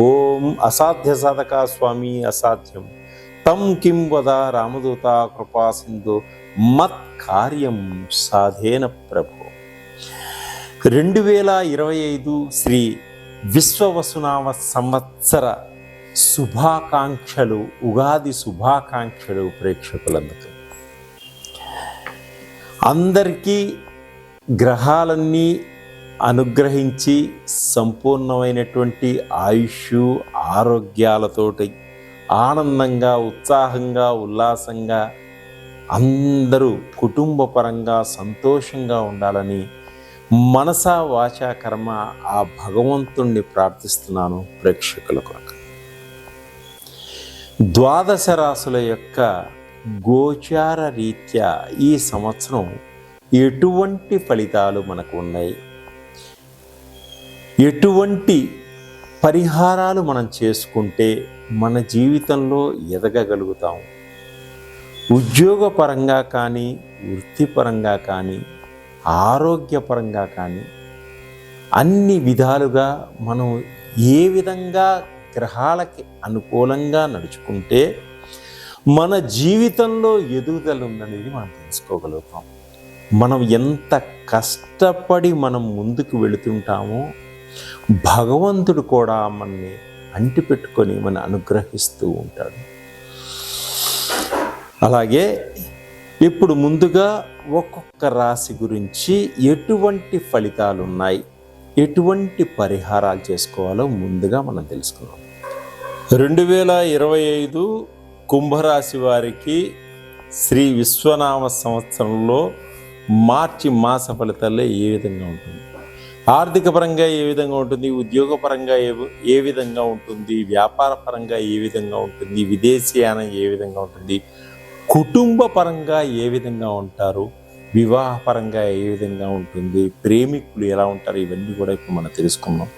ఓం అసాధ్య సాధక స్వామి అసాధ్యం. తం కిం వద రామదూత కృపా సింధు మత్ కార్యం సాధేన ప్రభు. రెండు వేల ఇరవై ఐదు శ్రీ విశ్వవసునామ సంవత్సర శుభాకాంక్షలు ఉగాది శుభాకాంక్షలు ప్రేక్షకులందుకు అందరికీ గ్రహాలన్నీ అనుగ్రహించి సంపూర్ణమైనటువంటి ఆయుష్ ఆరోగ్యాలతోటి ఆనందంగా ఉత్సాహంగా ఉల్లాసంగా అందరూ కుటుంబపరంగా సంతోషంగా ఉండాలని మనసా వాచా కర్మ ఆ భగవంతుణ్ణి ప్రార్థిస్తున్నాను ప్రేక్షకుల కొరకు. ద్వాదశ రాసుల యొక్క గోచార రీత్యా ఈ సంవత్సరం ఎటువంటి ఫలితాలు మనకు ఉన్నాయి? ఎటువంటి పరిహారాలు మనం చేసుకుంటే మన జీవితంలో ఎదగగలుగుతాం? ఉద్యోగపరంగా కానీ వృత్తిపరంగా కానీ ఆరోగ్యపరంగా కానీ అన్ని విధాలుగా మనం ఏ విధంగా గ్రహాలకి అనుకూలంగా నడుచుకుంటే మన జీవితంలో ఎదుగుదల ఉందనేది మనం తెలుసుకోగలుగుతాం. మనం ఎంత కష్టపడి మనం ముందుకు వెళుతుంటామో భగవంతుడు కూడా మనని అంటిపెట్టుకొని మన అనుగ్రహిస్తూ ఉంటాడు. అలాగే ఇప్పుడు ముందుగా ఒక్కొక్క రాశి గురించి ఎటువంటి ఫలితాలు ఉన్నాయి ఎటువంటి పరిహారాలు చేసుకోవాలో ముందుగా మనం తెలుసుకున్నాం రెండు వేల ఇరవై ఐదు కుంభరాశి వారికి శ్రీ విశ్వనామ సంవత్సరంలో మార్చి మాస ఫలితాల్లో ఏ విధంగా ఉంటుంది? ఆర్థిక పరంగా ఏ విధంగా ఉంటుంది? ఉద్యోగ పరంగా ఏ ఏ విధంగా ఉంటుంది? వ్యాపార పరంగా ఏ విధంగా ఉంటుంది? విదేశీయానం ఏ విధంగా ఉంటుంది? కుటుంబ పరంగా ఏ విధంగా ఉంటారు? వివాహపరంగా ఏ విధంగా ఉంటుంది? ప్రేమికులు ఎలా ఉంటారు? ఇవన్నీ కూడా ఇప్పుడు మనం తెలుసుకుందాం.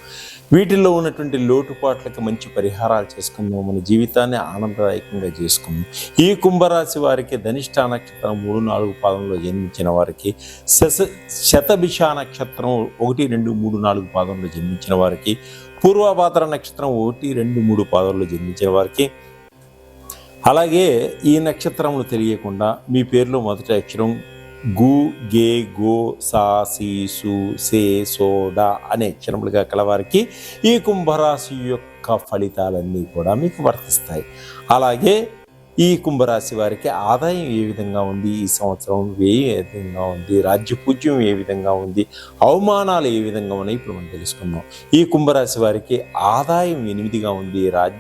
వీటిల్లో ఉన్నటువంటి లోటుపాట్లకి మంచి పరిహారాలు చేసుకుందాం. మన జీవితాన్ని ఆనందదాయకంగా చేసుకుందాం. ఈ కుంభరాశి వారికి ధనిష్ట నక్షత్రం మూడు నాలుగు పాదంలో జన్మించిన వారికి శశ శతభిష నక్షత్రం ఒకటి రెండు మూడు నాలుగు పాదంలో జన్మించిన వారికి పూర్వభాద్ర నక్షత్రం ఒకటి రెండు మూడు పాదంలో జన్మించిన వారికి అలాగే ఈ నక్షత్రములు తెలియకుండా మీ పేరులో మొదటి అక్షరం గు గే గో సా సీసు సే సోడా అనే అక్షరములుగా కలవారికి ఈ కుంభరాశి యొక్క ఫలితాలన్నీ కూడా మీకు వర్తిస్తాయి. అలాగే ఈ కుంభరాశి వారికి ఆదాయం ఏ విధంగా ఉంది? ఈ సంవత్సరం వ్యయం ఏ విధంగా ఉంది? రాజ్యపూజ్యం ఏ విధంగా ఉంది? అవమానాలు ఏ విధంగా ఉన్నాయి? ఇప్పుడు మనం తెలుసుకుందాం. ఈ కుంభరాశి వారికి ఆదాయం ఎనిమిదిగా ఉంది. రాజ్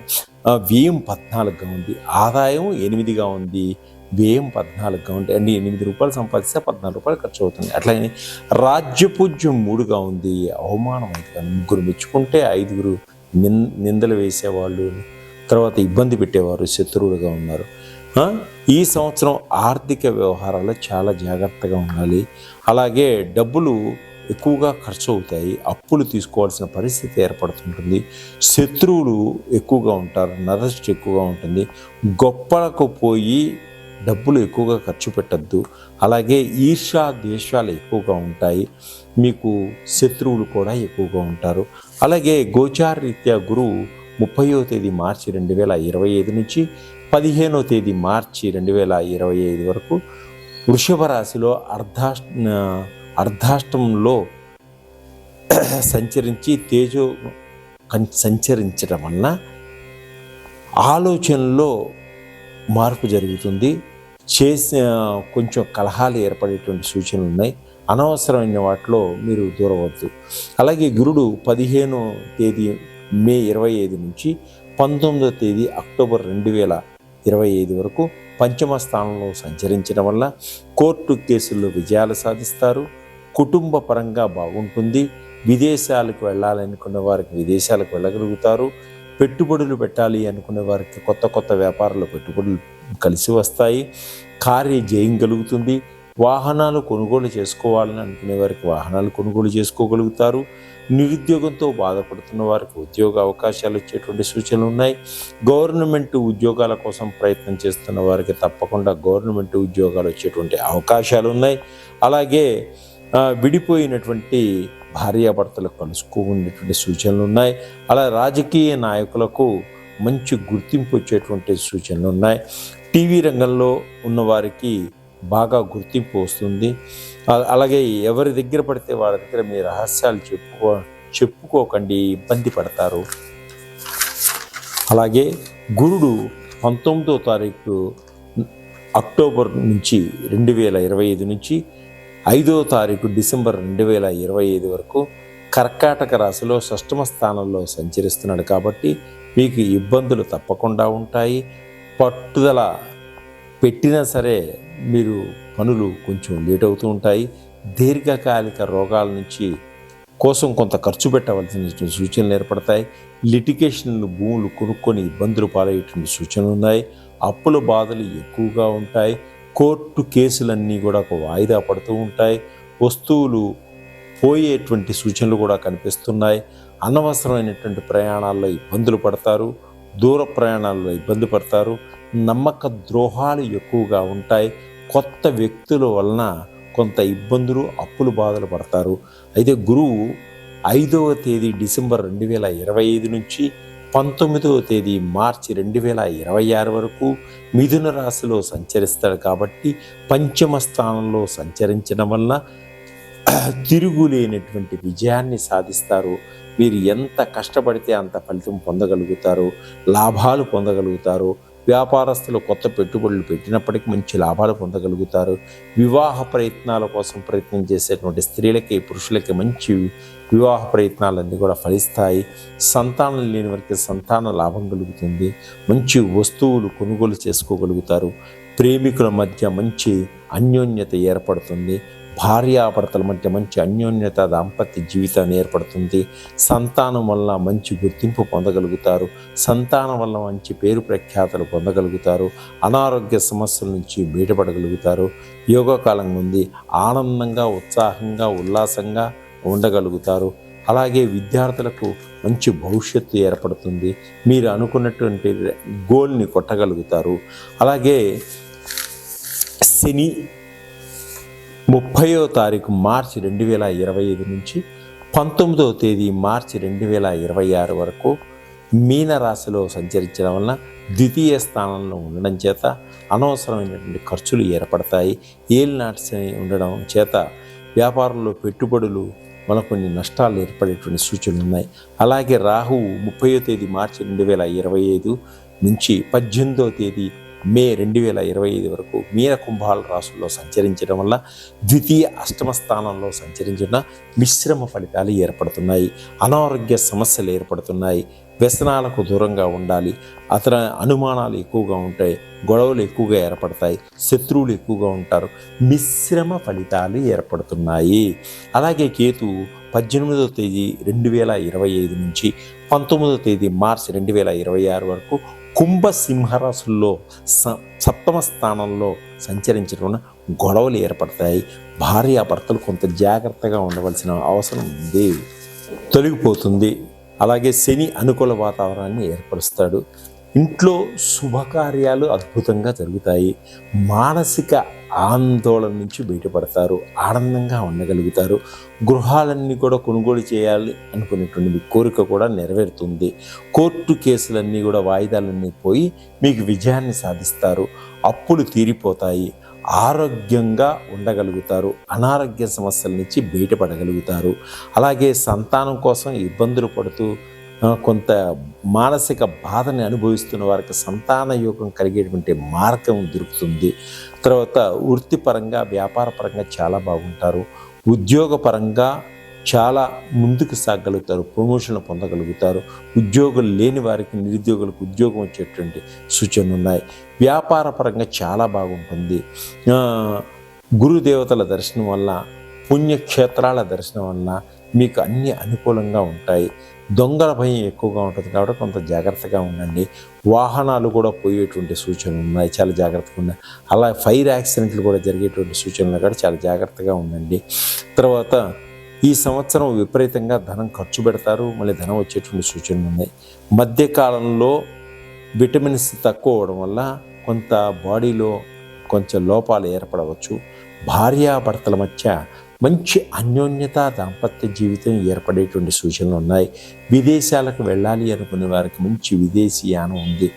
వ్యయం పద్నాలుగుగా ఉంది. ఆదాయం ఎనిమిదిగా ఉంది. వ్యయం పద్నాలుగుగా ఉంది అంటే ఎనిమిది రూపాయలు సంపాదిస్తే పద్నాలుగు రూపాయలు ఖర్చు అవుతుంది. అట్లాగే రాజ్యపూజ్యం మూడుగా ఉంది. అవమానం అయితే ముగ్గురు మెచ్చుకుంటే ఐదుగురు నిన్ నిందలు వేసేవాళ్ళు తర్వాత ఇబ్బంది పెట్టేవారు శత్రువులుగా ఉన్నారు. ఈ సంవత్సరం ఆర్థిక వ్యవహారాల్లో చాలా జాగ్రత్తగా ఉండాలి. అలాగే డబ్బులు ఎక్కువగా ఖర్చు అవుతాయి. అప్పులు తీసుకోవాల్సిన పరిస్థితి ఏర్పడుతుంటుంది. శత్రువులు ఎక్కువగా ఉంటారు నరస్ట్ ఎక్కువగా ఉంటుంది. గొప్పలకు పోయి డబ్బులు ఎక్కువగా ఖర్చు పెట్టద్దు. అలాగే ఈర్షా ద్వేషాలు ఎక్కువగా ఉంటాయి. మీకు శత్రువులు కూడా ఎక్కువగా ఉంటారు. అలాగే గోచార రీత్యా గురువు ముప్పయో తేదీ మార్చి రెండు వేల ఇరవై ఐదు నుంచి పదిహేనో తేదీ మార్చి రెండు వేల ఇరవై ఐదు వరకు వృషభ రాశిలో అర్ధాష్ అర్ధాష్టంలో సంచరించి తేజో సంచరించడం వలన ఆలోచనలో మార్పు జరుగుతుంది. చేసిన కొంచెం కలహాలు ఏర్పడేటువంటి సూచనలు ఉన్నాయి. అనవసరమైన వాటిలో మీరు దూరవద్దు. అలాగే గురుడు పదిహేనో తేదీ మే ఇరవై ఐదు నుంచి పంతొమ్మిదో తేదీ అక్టోబర్ రెండు వేల ఇరవై ఐదు వరకు పంచమ స్థానంలో సంచరించడం వల్ల కోర్టు కేసుల్లో విజయాలు సాధిస్తారు. కుటుంబ పరంగా బాగుంటుంది. విదేశాలకు వెళ్ళాలనుకున్న వారికి విదేశాలకు వెళ్ళగలుగుతారు. పెట్టుబడులు పెట్టాలి అనుకునే వారికి కొత్త కొత్త వ్యాపారాలు పెట్టుబడులు కలిసి వస్తాయి. కార్య జయం కలుగుతుంది. వాహనాలు కొనుగోలు చేసుకోవాలని అనుకునే వారికి వాహనాలు కొనుగోలు చేసుకోగలుగుతారు. నిరుద్యోగంతో బాధపడుతున్న వారికి ఉద్యోగ అవకాశాలు వచ్చేటువంటి సూచనలు ఉన్నాయి. గవర్నమెంట్ ఉద్యోగాల కోసం ప్రయత్నం చేస్తున్న వారికి తప్పకుండా గవర్నమెంట్ ఉద్యోగాలు వచ్చేటువంటి అవకాశాలు ఉన్నాయి. అలాగే విడిపోయినటువంటి భార్యాభర్తలు కలుసుకోనేటువంటి సూచనలు ఉన్నాయి. అలా రాజకీయ నాయకులకు మంచి గుర్తింపు వచ్చేటువంటి సూచనలు ఉన్నాయి. టీవీ రంగంలో ఉన్నవారికి బాగా గుర్తింపు వస్తుంది. అలాగే ఎవరి దగ్గర పడితే వాళ్ళ దగ్గర మీ రహస్యాలు చెప్పుకో చెప్పుకోకండి ఇబ్బంది పడతారు. అలాగే గురుడు పంతొమ్మిదో తారీఖు అక్టోబర్ నుంచి రెండు వేల ఇరవై ఐదు నుంచి ఐదో తారీఖు డిసెంబర్ రెండు వేల ఇరవై ఐదు వరకు కర్కాటక రాశిలో షష్టమ స్థానంలో సంచరిస్తున్నాడు కాబట్టి మీకు ఇబ్బందులు తప్పకుండా ఉంటాయి. పట్టుదల పెట్టినా సరే మీరు పనులు కొంచెం లేట్ అవుతూ ఉంటాయి. దీర్ఘకాలిక రోగాల నుంచి కోసం కొంత ఖర్చు పెట్టవలసిన సూచనలు ఏర్పడతాయి. లిటికేషన్లు భూములు కొనుక్కొని ఇబ్బందులు పాలయ్యేటువంటి సూచనలు ఉన్నాయి. అప్పుల బాధలు ఎక్కువగా ఉంటాయి. కోర్టు కేసులన్నీ కూడా ఒక వాయిదా పడుతూ ఉంటాయి. వస్తువులు పోయేటువంటి సూచనలు కూడా కనిపిస్తున్నాయి. అనవసరమైనటువంటి ప్రయాణాల్లో ఇబ్బందులు పడతారు. దూర ప్రయాణాల్లో ఇబ్బంది పడతారు. నమ్మక ద్రోహాలు ఎక్కువగా ఉంటాయి. కొత్త వ్యక్తుల వలన కొంత ఇబ్బందులు అప్పులు బాధలు పడతారు. అయితే గురువు ఐదవ తేదీ డిసెంబర్ రెండు వేల ఇరవై ఐదు నుంచి పంతొమ్మిదవ తేదీ మార్చి రెండు వేల ఇరవై ఆరు వరకు మిథున రాశిలో సంచరిస్తాడు కాబట్టి పంచమ స్థానంలో సంచరించడం వలన తిరుగులేనటువంటి విజయాన్ని సాధిస్తారు. మీరు ఎంత కష్టపడితే అంత ఫలితం పొందగలుగుతారు లాభాలు పొందగలుగుతారు. వ్యాపారస్తులు కొత్త పెట్టుబడులు పెట్టినప్పటికీ మంచి లాభాలు పొందగలుగుతారు. వివాహ ప్రయత్నాల కోసం ప్రయత్నం చేసేటువంటి స్త్రీలకి పురుషులకి మంచి వివాహ ప్రయత్నాలన్నీ కూడా ఫలిస్తాయి. సంతానం లేని వారికి సంతాన లాభం కలుగుతుంది. మంచి వస్తువులు కొనుగోలు చేసుకోగలుగుతారు. ప్రేమికుల మధ్య మంచి అన్యోన్యత ఏర్పడుతుంది. భార్యాభర్తల మధ్య మంచి అన్యోన్యత దాంపత్య జీవితాన్ని ఏర్పడుతుంది. సంతానం వల్ల మంచి గుర్తింపు పొందగలుగుతారు. సంతానం వల్ల మంచి పేరు ప్రఖ్యాతలు పొందగలుగుతారు. అనారోగ్య సమస్యల నుంచి బయటపడగలుగుతారు. యోగా కాలం ఉంది. ఆనందంగా ఉత్సాహంగా ఉల్లాసంగా ఉండగలుగుతారు. అలాగే విద్యార్థులకు మంచి భవిష్యత్తు ఏర్పడుతుంది. మీరు అనుకున్నటువంటి గోల్ని కొట్టగలుగుతారు. అలాగే శని ముప్పయో తారీఖు మార్చి రెండు వేల ఇరవై ఐదు నుంచి పంతొమ్మిదవ తేదీ మార్చి రెండు వేల ఇరవై ఆరు వరకు మీనరాశిలో సంచరించడం వలన ద్వితీయ స్థానంలో ఉండడం చేత అనవసరమైనటువంటి ఖర్చులు ఏర్పడతాయి. ఏలినాటి శని ఉండడం చేత వ్యాపారంలో పెట్టుబడులు మన కొన్ని నష్టాలు ఏర్పడేటువంటి సూచనలు ఉన్నాయి. అలాగే రాహువు ముప్పయో తేదీ మార్చి రెండు వేల ఇరవై ఐదు నుంచి పద్దెనిమిదో తేదీ మే రెండు వేల ఇరవై ఐదు వరకు మీన కుంభాల రాసుల్లో సంచరించడం వల్ల ద్వితీయ అష్టమ స్థానంలో సంచరించిన మిశ్రమ ఫలితాలు ఏర్పడుతున్నాయి. అనారోగ్య సమస్యలు ఏర్పడుతున్నాయి. వ్యసనాలకు దూరంగా ఉండాలి. అతని అనుమానాలు ఎక్కువగా ఉంటాయి. గొడవలు ఎక్కువగా ఏర్పడతాయి. శత్రువులు ఎక్కువగా ఉంటారు. మిశ్రమ ఫలితాలు ఏర్పడుతున్నాయి. అలాగే కేతు పద్దెనిమిదో తేదీ రెండు వేల ఇరవై ఐదు నుంచి పంతొమ్మిదవ తేదీ మార్చ్ రెండు వేల ఇరవై ఆరు వరకు కుంభ సింహరాశుల్లో స సప్తమ స్థానంలో సంచరించడం వలన గొడవలు ఏర్పడతాయి. భార్యాభర్తలు కొంత జాగ్రత్తగా ఉండవలసిన అవసరం ఉంది. తొలగిపోతుంది. అలాగే శని అనుకూల వాతావరణాన్ని ఏర్పరుస్తాడు. ఇంట్లో శుభకార్యాలు అద్భుతంగా జరుగుతాయి. మానసిక ఆందోళన నుంచి బయటపడతారు. ఆనందంగా ఉండగలుగుతారు. గృహాలన్నీ కూడా కొనుగోలు చేయాలి అనుకునేటువంటి మీ కోరిక కూడా నెరవేరుతుంది. కోర్టు కేసులన్నీ కూడా వాయిదాలన్నీ పోయి మీకు విజయాన్ని సాధిస్తారు. అప్పులు తీరిపోతాయి. ఆరోగ్యంగా ఉండగలుగుతారు అనారోగ్య సమస్యల నుంచి బయటపడగలుగుతారు. అలాగే సంతానం కోసం ఇబ్బందులు పడుతూ కొంత మానసిక బాధని అనుభవిస్తున్న వారికి సంతాన యోగం కలిగేటువంటి మార్గం దొరుకుతుంది. తర్వాత వృత్తిపరంగా వ్యాపారపరంగా చాలా బాగుంటారు. ఉద్యోగపరంగా చాలా ముందుకు సాగలుగుతారు ప్రమోషన్లు పొందగలుగుతారు. ఉద్యోగులు లేని వారికి నిరుద్యోగులకు ఉద్యోగం వచ్చేటువంటి సూచనలు ఉన్నాయి. వ్యాపార పరంగా చాలా బాగుంటుంది. గురుదేవతల దర్శనం వల్ల పుణ్యక్షేత్రాల దర్శనం వల్ల మీకు అన్ని అనుకూలంగా ఉంటాయి. దొంగల భయం ఎక్కువగా ఉంటుంది కాబట్టి కొంత జాగ్రత్తగా ఉండండి. వాహనాలు కూడా పోయేటువంటి సూచనలు ఉన్నాయి చాలా జాగ్రత్తగా ఉండండి. అలా ఫైర్ యాక్సిడెంట్లు కూడా జరిగేటువంటి సూచనలు కూడా చాలా జాగ్రత్తగా ఉండండి. తర్వాత ఈ సంవత్సరం విపరీతంగా ధనం ఖర్చు పెడతారు. మళ్ళీ ధనం వచ్చేటువంటి సూచనలు ఉన్నాయి. మధ్యకాలంలో విటమిన్స్ తక్కువ అవడం వల్ల కొంత బాడీలో కొంచెం లోపాలు ఏర్పడవచ్చు. భార్యాభర్తల మధ్య మంచి అన్యోన్యత దాంపత్య జీవితం ఏర్పడేటువంటి సూచనలు ఉన్నాయి. విదేశాలకు వెళ్ళాలి అనుకునే వారికి మంచి విదేశీయానం ఉంది.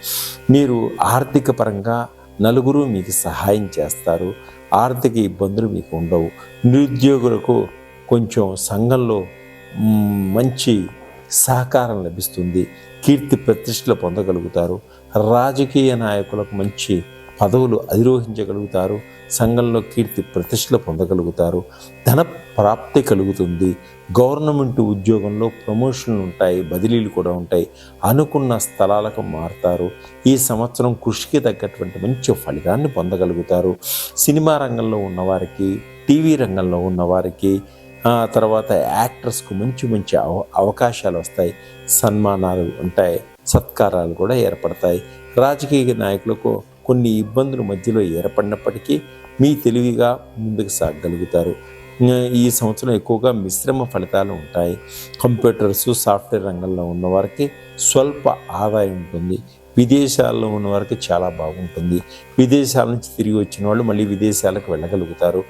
మీరు ఆర్థిక పరంగా నలుగురు మీకు సహాయం చేస్తారు. ఆర్థిక ఇబ్బందులు మీకు ఉండవు. నిరుద్యోగులకు కొంచెం సంఘంలో మంచి సహకారం లభిస్తుంది. కీర్తి ప్రతిష్టలు పొందగలుగుతారు. రాజకీయ నాయకులకు మంచి పదవులు అధిరోహించగలుగుతారు. సంఘంలో కీర్తి ప్రతిష్టలు పొందగలుగుతారు. ధన ప్రాప్తి కలుగుతుంది. గవర్నమెంట్ ఉద్యోగంలో ప్రమోషన్లు ఉంటాయి బదిలీలు కూడా ఉంటాయి. అనుకున్న స్థలాలకు మారుతారు. ఈ సంవత్సరం కృషికి తగ్గటువంటి మంచి ఫలితాన్ని పొందగలుగుతారు. సినిమా రంగంలో ఉన్నవారికి టీవీ రంగంలో ఉన్నవారికి ఆ తర్వాత యాక్టర్స్కు మంచి మంచి అవ అవకాశాలు వస్తాయి సన్మానాలు ఉంటాయి సత్కారాలు కూడా ఏర్పడతాయి. రాజకీయ నాయకులకు కొన్ని ఇబ్బందులు మధ్యలో ఏర్పడినప్పటికీ మీ తెలివిగా ముందుకు సాగగలుగుతారు. ఈ సంవత్సరం ఎక్కువగా మిశ్రమ ఫలితాలు ఉంటాయి. కంప్యూటర్స్ సాఫ్ట్వేర్ రంగంలో ఉన్నవారికి స్వల్ప ఆదాయం ఉంటుంది. విదేశాల్లో ఉన్న వారికి చాలా బాగుంటుంది. విదేశాల నుంచి తిరిగి వచ్చిన వాళ్ళు మళ్ళీ విదేశాలకు వెళ్ళగలుగుతారు.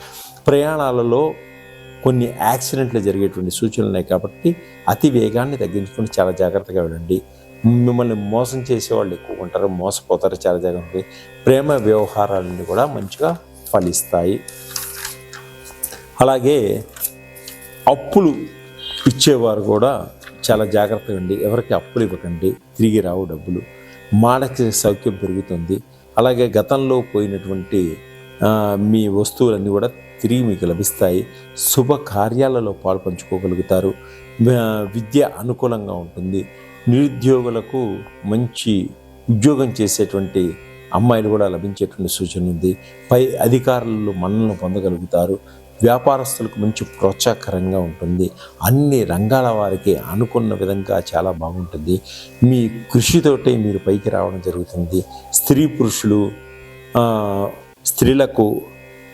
ప్రయాణాలలో కొన్ని యాక్సిడెంట్లు జరిగేటువంటి సూచనలు ఉన్నాయి కాబట్టి అతి వేగాన్ని తగ్గించుకుని చాలా జాగ్రత్తగా వెళ్ళండి. మిమ్మల్ని మోసం చేసేవాళ్ళు ఎక్కువ ఉంటారు మోసపోతారు చాలా జాగ్రత్తగా. ప్రేమ వ్యవహారాలన్నీ కూడా మంచిగా ఫలిస్తాయి. అలాగే అప్పులు ఇచ్చేవారు కూడా చాలా జాగ్రత్తగా ఉండి ఎవరికి అప్పులు ఇవ్వకండి తిరిగి రావు డబ్బులు. మానసిక సౌఖ్యం పెరుగుతుంది. అలాగే గతంలో పోయినటువంటి మీ వస్తువులన్నీ కూడా తిరిగి మీకు లభిస్తాయి. శుభకార్యాలలో పాల్పంచుకోగలుగుతారు. విద్య అనుకూలంగా ఉంటుంది. నిరుద్యోగులకు మంచి ఉద్యోగం చేసేటువంటి అమ్మాయిలు కూడా లభించేటువంటి సూచన ఉంది. పై అధికారులు మన్నలను పొందగలుగుతారు. వ్యాపారస్తులకు మంచి ప్రోత్సాహకరంగా ఉంటుంది. అన్ని రంగాల వారికి అనుకున్న విధంగా చాలా బాగుంటుంది. మీ కృషితోటే మీరు పైకి రావడం జరుగుతుంది. స్త్రీ పురుషులు స్త్రీలకు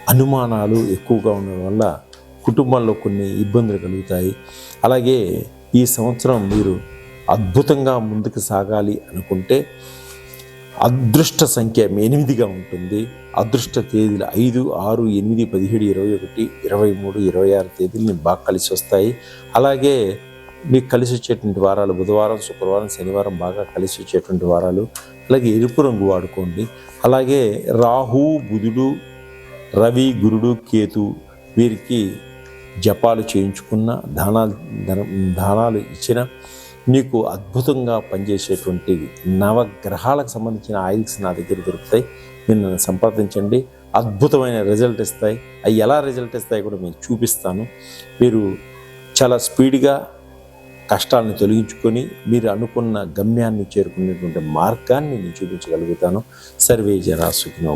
అనుమానాలు ఎక్కువగా ఉండడం వల్ల కుటుంబంలో కొన్ని ఇబ్బందులు కలుగుతాయి. అలాగే ఈ సంవత్సరం మీరు అద్భుతంగా ముందుకు సాగాలి అనుకుంటే అదృష్ట సంఖ్య ఎనిమిదిగా ఉంటుంది. అదృష్ట తేదీలు ఐదు ఆరు ఎనిమిది పదిహేడు ఇరవై ఒకటి ఇరవై మూడు ఇరవై ఆరు తేదీలు బాగా కలిసి వస్తాయి. అలాగే మీకు కలిసి వచ్చేటువంటి వారాలు బుధవారం శుక్రవారం శనివారం బాగా కలిసి వచ్చేటువంటి వారాలు. అలాగే ఎరుపు రంగు వాడుకోండి. అలాగే రాహు బుధుడు రవి గురుడు కేతు వీరికి జపాలు చేయించుకున్న దానాలు దానాలు ఇచ్చిన మీకు అద్భుతంగా పనిచేసేటువంటి నవగ్రహాలకు సంబంధించిన ఆయిల్స్ నా దగ్గర దొరుకుతాయి. మీరు నన్ను సంప్రదించండి. అద్భుతమైన రిజల్ట్ ఇస్తాయి. అవి ఎలా రిజల్ట్ ఇస్తాయి కూడా నేను చూపిస్తాను. మీరు చాలా స్పీడ్గా కష్టాలను తొలగించుకొని మీరు అనుకున్న గమ్యాన్ని చేరుకునేటువంటి మార్గాన్ని నేను చూపించగలుగుతాను. సర్వే జరాసుకి సుఖినో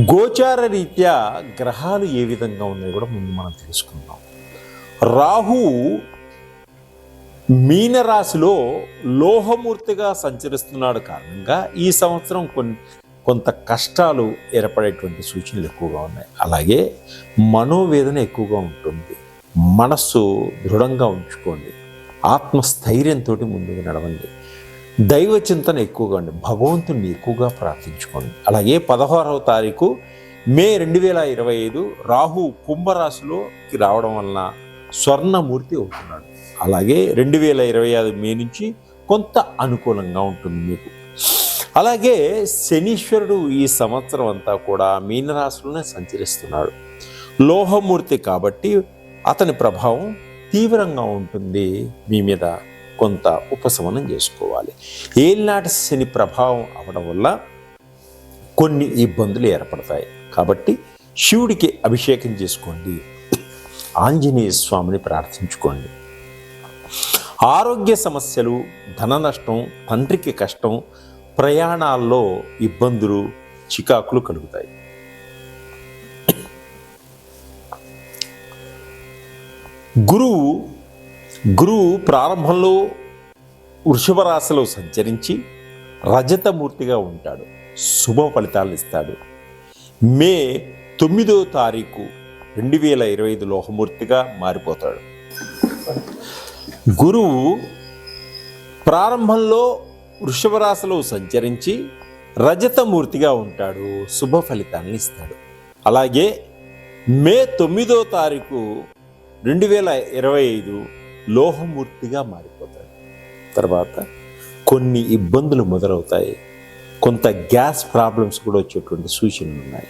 గోచార రీత్యా గ్రహాలు ఏ విధంగా ఉన్నాయో కూడా ముందు మనం తెలుసుకుందాం. రాహు మీనరాశిలో లోహమూర్తిగా సంచరిస్తున్నాడు కారణంగా ఈ సంవత్సరం కొన్ని కొంత కష్టాలు ఏర్పడేటువంటి సూచనలు ఎక్కువగా ఉన్నాయి. అలాగే మనోవేదన ఎక్కువగా ఉంటుంది. మనస్సు దృఢంగా ఉంచుకోండి. ఆత్మస్థైర్యంతో ముందుకు నడవండి. దైవ చింతన ఎక్కువగా ఉండి భగవంతుణ్ణి ఎక్కువగా ప్రార్థించుకోండి. అలాగే పదహారవ తారీఖు మే రెండు వేల ఇరవై ఐదు రాహు కుంభరాశిలోకి రావడం వలన స్వర్ణమూర్తి అవుతున్నాడు. అలాగే రెండు వేల ఇరవై ఐదు మే నుంచి కొంత అనుకూలంగా ఉంటుంది మీకు. అలాగే శనీశ్వరుడు ఈ సంవత్సరం అంతా కూడా మీనరాశిలోనే సంచరిస్తున్నాడు. లోహమూర్తి కాబట్టి అతని ప్రభావం తీవ్రంగా ఉంటుంది మీ మీద. కొంత ఉపశమనం చేసుకోవాలి. ఏలినాటి శని ప్రభావం అవడం వల్ల కొన్ని ఇబ్బందులు ఏర్పడతాయి. కాబట్టి శివుడికి అభిషేకం చేసుకోండి. ఆంజనేయ స్వామిని ప్రార్థించుకోండి. ఆరోగ్య సమస్యలు ధన నష్టం తండ్రికి కష్టం ప్రయాణాల్లో ఇబ్బందులు చికాకులు కలుగుతాయి. గురువు గురువు ప్రారంభంలో వృషభ రాశిలో సంచరించి రజతమూర్తిగా ఉంటాడు. శుభ ఫలితాలు ఇస్తాడు. మే తొమ్మిదో తారీఖు రెండు వేల ఇరవై ఐదు లోహమూర్తిగా మారిపోతాడు. గురువు ప్రారంభంలో వృషభ రాశిలో సంచరించి రజతమూర్తిగా ఉంటాడు. శుభ ఫలితాన్ని ఇస్తాడు. అలాగే మే తొమ్మిదో తారీఖు రెండు వేల ఇరవై ఐదు లోహమూర్తిగా మారిపోతాడు తర్వాత కొన్ని ఇబ్బందులు మొదలవుతాయి. కొంత గ్యాస్ ప్రాబ్లమ్స్ కూడా వచ్చేటువంటి సూచనలు ఉన్నాయి.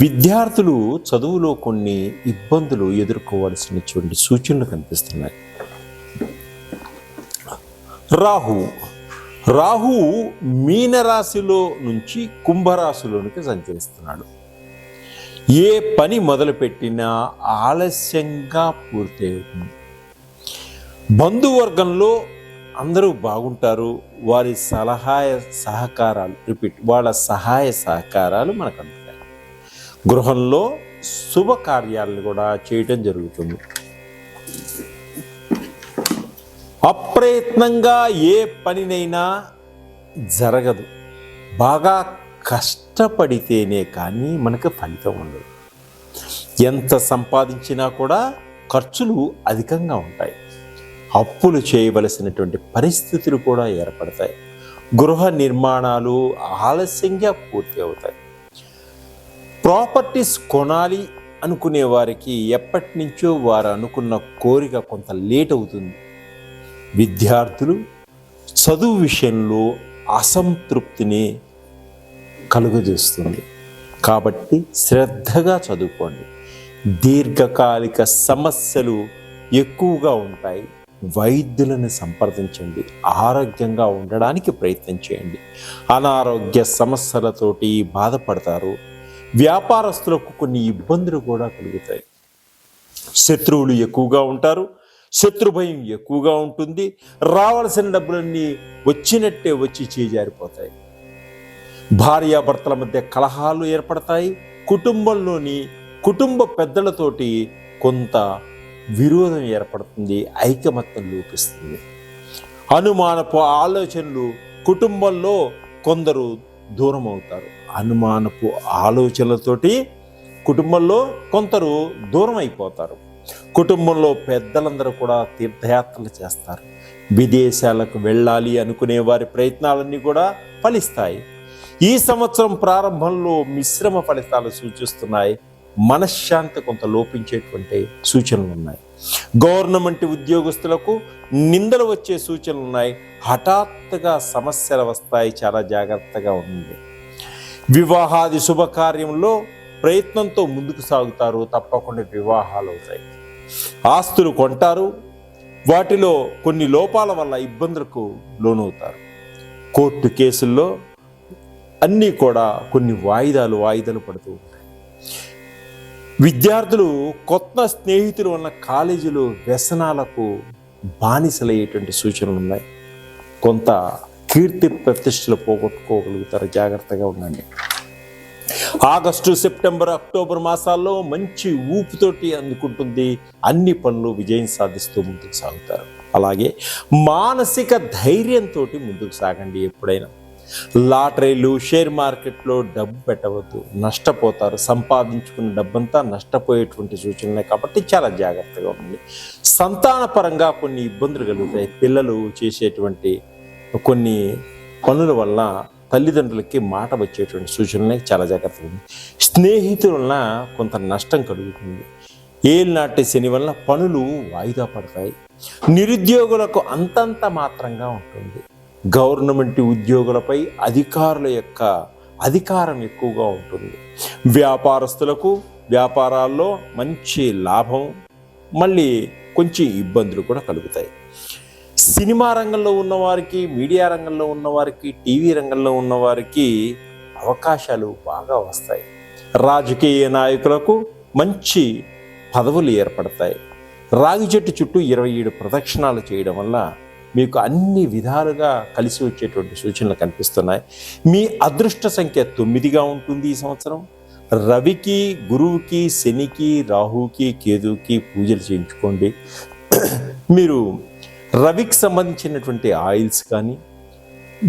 విద్యార్థులు చదువులో కొన్ని ఇబ్బందులు ఎదుర్కోవాల్సినటువంటి సూచనలు కనిపిస్తున్నాయి. రాహు. రాహు మీనరాశిలో నుంచి కుంభరాశిలోనికి సంచరిస్తున్నాడు. ఏ పని మొదలుపెట్టినా ఆలస్యంగా పూర్తవుతుంది బంధువర్గంలో అందరూ బాగుంటారు. వారి సలహాయ సహకారాలు రిపీట్ వాళ్ళ సహాయ సహకారాలు మనకు అందుతాయి. గృహంలో శుభకార్యాలను కూడా చేయటం జరుగుతుంది. అప్రయత్నంగా ఏ పనినైనా జరగదు. బాగా కష్టపడితేనే కానీ మనకు ఫలితం ఉండదు. ఎంత సంపాదించినా కూడా ఖర్చులు అధికంగా ఉంటాయి. అప్పులు చేయవలసినటువంటి పరిస్థితులు కూడా ఏర్పడతాయి. గృహ నిర్మాణాలు ఆలస్యంగా పూర్తి అవుతాయి. ప్రాపర్టీస్ కొనాలి అనుకునే వారికి ఎప్పటి నుంచో వారు అనుకున్న కోరిక కొంత లేట్ అవుతుంది. విద్యార్థులు చదువు విషయంలో అసంతృప్తిని కలుగజేస్తుంది. కాబట్టి శ్రద్ధగా చదువుకోండి. దీర్ఘకాలిక సమస్యలు ఎక్కువగా ఉంటాయి. వైద్యులను సంప్రదించండి. ఆరోగ్యంగా ఉండడానికి ప్రయత్నం చేయండి. అనారోగ్య సమస్యలతోటి బాధపడతారు. వ్యాపారస్తులకు కొన్ని ఇబ్బందులు కూడా కలుగుతాయి. శత్రువులు ఎక్కువగా ఉంటారు. శత్రు భయం ఎక్కువగా ఉంటుంది. రావాల్సిన డబ్బులన్నీ వచ్చినట్టే వచ్చి చేజారిపోతాయి. భార్యాభర్తల మధ్య కలహాలు ఏర్పడతాయి. కుటుంబంలోని కుటుంబ పెద్దలతోటి కొంత విరోధం ఏర్పడుతుంది ఐకమత్యం లోపిస్తుంది. అనుమానపు ఆలోచనలు కుటుంబంలో కొందరు దూరం అవుతారు అనుమానపు ఆలోచనలతోటి కుటుంబంలో కొందరు దూరం అయిపోతారు కుటుంబంలో పెద్దలందరూ కూడా తీర్థయాత్రలు చేస్తారు. విదేశాలకు వెళ్ళాలి అనుకునే వారి ప్రయత్నాలన్నీ కూడా ఫలిస్తాయి. ఈ సంవత్సరం ప్రారంభంలో మిశ్రమ ఫలితాలు సూచిస్తున్నాయి. మనశ్శాంతి కొంత లోపించేటువంటి సూచనలు ఉన్నాయి. గవర్నమెంట్ ఉద్యోగస్తులకు నిందలు వచ్చే సూచనలు ఉన్నాయి. హఠాత్తుగా సమస్యలు వస్తాయి. చాలా జాగ్రత్తగా ఉంది వివాహాది శుభకార్యంలో ప్రయత్నంతో ముందుకు సాగుతారు. తప్పకుండా వివాహాలు అవుతాయి. ఆస్తులు కొంటారు. వాటిలో కొన్ని లోపాల వల్ల ఇబ్బందులకు లోనవుతారు. కోర్టు కేసుల్లో అన్నీ కూడా కొన్ని వాయిదాలు వాయిదాలు పడుతూ ఉంటాయి. విద్యార్థులు కొత్త స్నేహితులు ఉన్న కాలేజీలో వ్యసనాలకు బానిసలయ్యేటువంటి సూచనలు ఉన్నాయి. కొంత కీర్తి ప్రతిష్టలు పోగొట్టుకోగలుగుతారు. జాగ్రత్తగా ఉండండి. ఆగస్టు సెప్టెంబర్ అక్టోబర్ మాసాల్లో మంచి ఊపుతోటి అందుకుంటుంది. అన్ని పనులు విజయం సాధిస్తూ ముందుకు సాగుతారు. అలాగే మానసిక ధైర్యంతో ముందుకు సాగండి ఎప్పుడైనా. లాటరీలు షేర్ మార్కెట్లో డబ్బు పెట్టవద్దు. నష్టపోతారు. సంపాదించుకున్న డబ్బంతా నష్టపోయేటువంటి సూచనలే కాబట్టి చాలా జాగ్రత్తగా ఉండండి. సంతానపరంగా కొన్ని ఇబ్బందులు కలుగుతాయి. పిల్లలు చేసేటువంటి కొన్ని పనుల వల్ల తల్లిదండ్రులకి మాట వచ్చేటువంటి సూచనలే చాలా జాగ్రత్తగా ఉంది స్నేహితుల వలన కొంత నష్టం కలుగుతుంది. ఏలినాటి శని వలన పనులు వాయిదా పడతాయి. నిరుద్యోగులకు అంతంత మాత్రంగా ఉంటుంది. గవర్నమెంట్ ఉద్యోగులపై అధికారుల యొక్క అధికారం ఎక్కువగా ఉంటుంది. వ్యాపారస్తులకు వ్యాపారాల్లో మంచి లాభం మళ్ళీ కొంచెం ఇబ్బందులు కూడా కలుగుతాయి. సినిమా రంగంలో ఉన్నవారికి మీడియా రంగంలో ఉన్నవారికి టీవీ రంగంలో ఉన్నవారికి అవకాశాలు బాగా వస్తాయి. రాజకీయ నాయకులకు మంచి పదవులు ఏర్పడతాయి. రాగి చెట్టు చుట్టూ ఇరవై ఏడు ప్రదక్షిణాలు చేయడం వల్ల మీకు అన్ని విధాలుగా కలిసి వచ్చేటువంటి సూచనలు కనిపిస్తున్నాయి. మీ అదృష్ట సంఖ్య తొమ్మిదిగా ఉంటుంది ఈ సంవత్సరం. రవికి గురువుకి శనికి రాహుకి కేతుకి పూజలు చేయించుకోండి. మీరు రవికి సంబంధించినటువంటి ఆయిల్స్ కానీ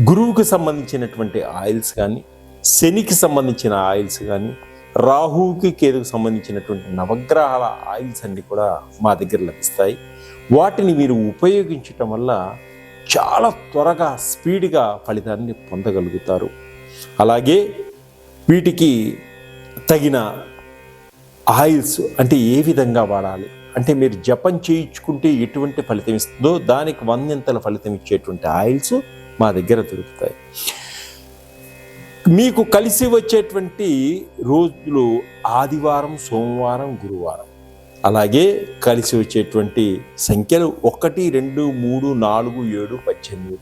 గురువుకి సంబంధించినటువంటి ఆయిల్స్ కానీ శనికి సంబంధించిన ఆయిల్స్ కానీ రాహువుకి కేతుకు సంబంధించినటువంటి నవగ్రహాల ఆయిల్స్ అన్ని కూడా మా దగ్గర లభిస్తాయి. వాటిని మీరు ఉపయోగించటం వల్ల చాలా త్వరగా స్పీడ్గా ఫలితాన్ని పొందగలుగుతారు. అలాగే వీటికి తగిన ఆయిల్స్ అంటే ఏ విధంగా వాడాలి? అంటే మీరు జపం చేయించుకుంటే ఎటువంటి ఫలితం ఇస్తుందో దానికి వందెంతల ఫలితం ఇచ్చేటువంటి ఆయిల్స్ మా దగ్గర దొరుకుతాయి. మీకు కలిసి వచ్చేటువంటి రోజులు ఆదివారం సోమవారం గురువారం. అలాగే కలిసి వచ్చేటువంటి సంఖ్యలు ఒకటి రెండు మూడు నాలుగు ఏడు పద్దెనిమిది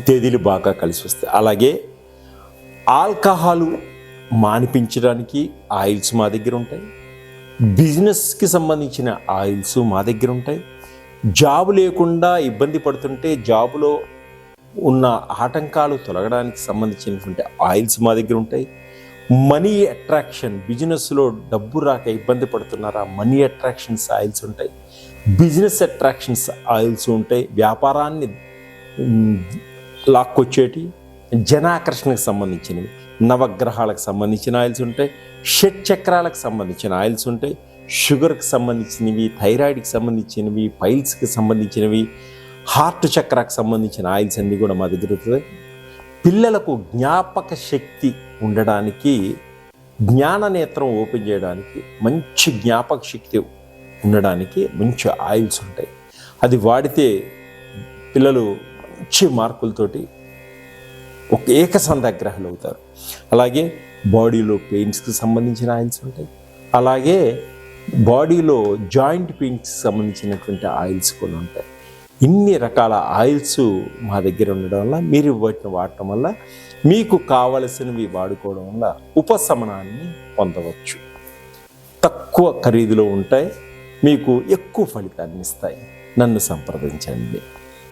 తేదీలు బాగా కలిసి వస్తాయి. అలాగే ఆల్కహాలు మానిపించడానికి ఆయిల్స్ మా దగ్గర ఉంటాయి. బిజినెస్కి సంబంధించిన ఆయిల్స్ మా దగ్గర ఉంటాయి. జాబు లేకుండా ఇబ్బంది పడుతుంటే జాబులో ఉన్న ఆటంకాలు తొలగడానికి సంబంధించినటువంటి ఆయిల్స్ మా దగ్గర ఉంటాయి. మనీ అట్రాక్షన్ బిజినెస్లో డబ్బు రాక ఇబ్బంది పడుతున్నారా మనీ అట్రాక్షన్స్ ఆయిల్స్ ఉంటాయి. బిజినెస్ అట్రాక్షన్స్ ఆయిల్స్ ఉంటాయి. వ్యాపారాన్ని లాక్కొచ్చేటి జనాకర్షణకు సంబంధించినవి నవగ్రహాలకు సంబంధించిన ఆయిల్స్ ఉంటాయి. షట్ చక్రాలకు సంబంధించిన ఆయిల్స్ ఉంటాయి. షుగర్కి సంబంధించినవి థైరాయిడ్కి సంబంధించినవి పైల్స్కి సంబంధించినవి హార్ట్ చక్రాకు సంబంధించిన ఆయిల్స్ అన్నీ కూడా మా దగ్గర ఉంటుంది. పిల్లలకు జ్ఞాపక శక్తి ఉండడానికి జ్ఞాన నేత్రం ఓపెన్ చేయడానికి మంచి జ్ఞాపక శక్తి ఉండడానికి మంచి ఆయిల్స్ ఉంటాయి. అది వాడితే పిల్లలు మంచి మార్కులతోటి ఒక ఏకసంధాగ్రహాలు అవుతారు. అలాగే బాడీలో పెయిన్స్కి సంబంధించిన ఆయిల్స్ ఉంటాయి. అలాగే బాడీలో జాయింట్ పెయిన్స్కి సంబంధించినటువంటి ఆయిల్స్ కూడా ఉంటాయి. ఇన్ని రకాల ఆయిల్స్ మా దగ్గర ఉండడం వల్ల మీరు వాటిని వాడటం వల్ల మీకు కావలసినవి వాడుకోవడం వల్ల ఉపశమనాన్ని పొందవచ్చు. తక్కువ ఖరీదులో ఉంటాయి మీకు ఎక్కువ ఫలితాన్ని ఇస్తాయి. నన్ను సంప్రదించండి.